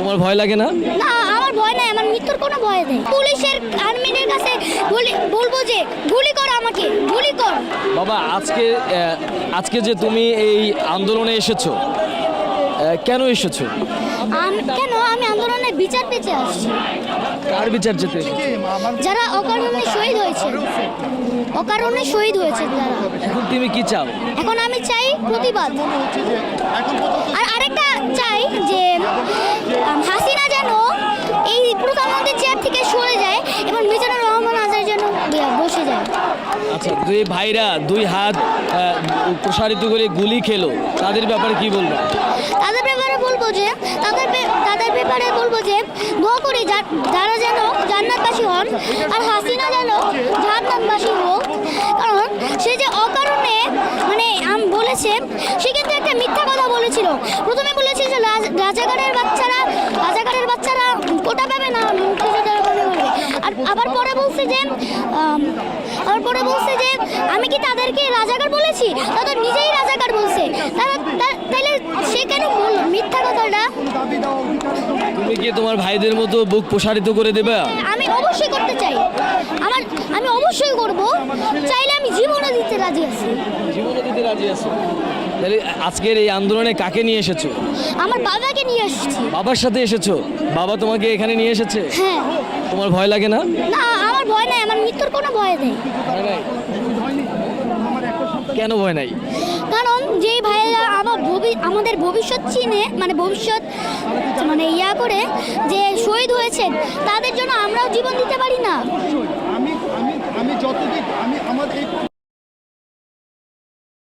তোমার ভয় লাগে না? না আমার ভয় নাই আমার মৃত্যুর কোনো ভয় নেই। পুলিশের আর্মিদের কাছে বলি বলব যে গুলি কর আমাকে গুলি কর। বাবা আজকে আজকে যে তুমি এই আন্দোলনে এসেছ কেন এসেছ? কেন? আমি আন্দোলনে বিচার পেতে আসছি। কার বিচার যেতে যারা অকারণে শহীদ হয়েছে অকারণে শহীদ হয়েছে যারা এখন তুমি কি চাও? এখন আমি চাই প্রতিবাদ। আর আরেকটা চাই যে আম, হাসিনা যেন এই প্রধানমন্ত্রীর চেয়ার থেকে সরে যায় এবং মিজানুর রহমান আজার যেন বসে যায়। আচ্ছা দুই ভাইরা দুই হাত প্রসারিত করে গুলি খেলো তাদের ব্যাপারে কি বলব? তাদের ব্যাপারে বলব যে তাদের তাদের ব্যাপারে বলব যে দোয়া করি যারা যেন জান্নাতবাসী হন আর হাসিনা যেন জান্নাতবাসী হোক। কারণ সে যে অকারণে মানে আম বলেছে সে কিন্তু একটা মিথ্যা কথা বলেছিল। প্রথমে বলেছিল যে রাজ- রাজাকারের বাচ্চারা রাজাকারের বাচ্চারা কোটা পাবে না মুক্তিযোদ্ধারা পাবে আর আবার পরে বলছে যে আম, আবার পরে বলছে যে আমি কি তাদেরকে রাজাকার বলেছি? তাদের নিজেই রাজাকার বলছে। তারা তাহলে সে কেন বলল মিথ্যা কথাটা? তুমি কি তোমার ভাইদের মতো বুক প্রসারিত করে দেবে? আমি অবশ্যই করতে চাই। আমার আমি অবশ্যই করব। চাইলে আমি জীবনও দিতে রাজি আছি। জীবনে দিতে রাজি আছো। তাহলে আজকের এই আন্দোলনে কাকে নিয়ে এসেছ? আমার বাবাকে নিয়ে আসছি বাবার সাথে এসেছ? বাবা তোমাকে এখানে নিয়ে এসেছে? হ্যাঁ। তোমার ভয় লাগে না? না ভয় নাই আমার মৃত্যুর কোনো ভয় নেই। কেন ভয় নাই? কারণ যেই ভাইয়েরা আমার ভবি আমাদের ভবিষ্যৎ চিনে মানে ভবিষ্যৎ মানে ইয়া করে যে শহীদ হয়েছেন তাদের জন্য আমরাও জীবন দিতে পারি না। আমি আমি আমি যতদিন আমি আমার এই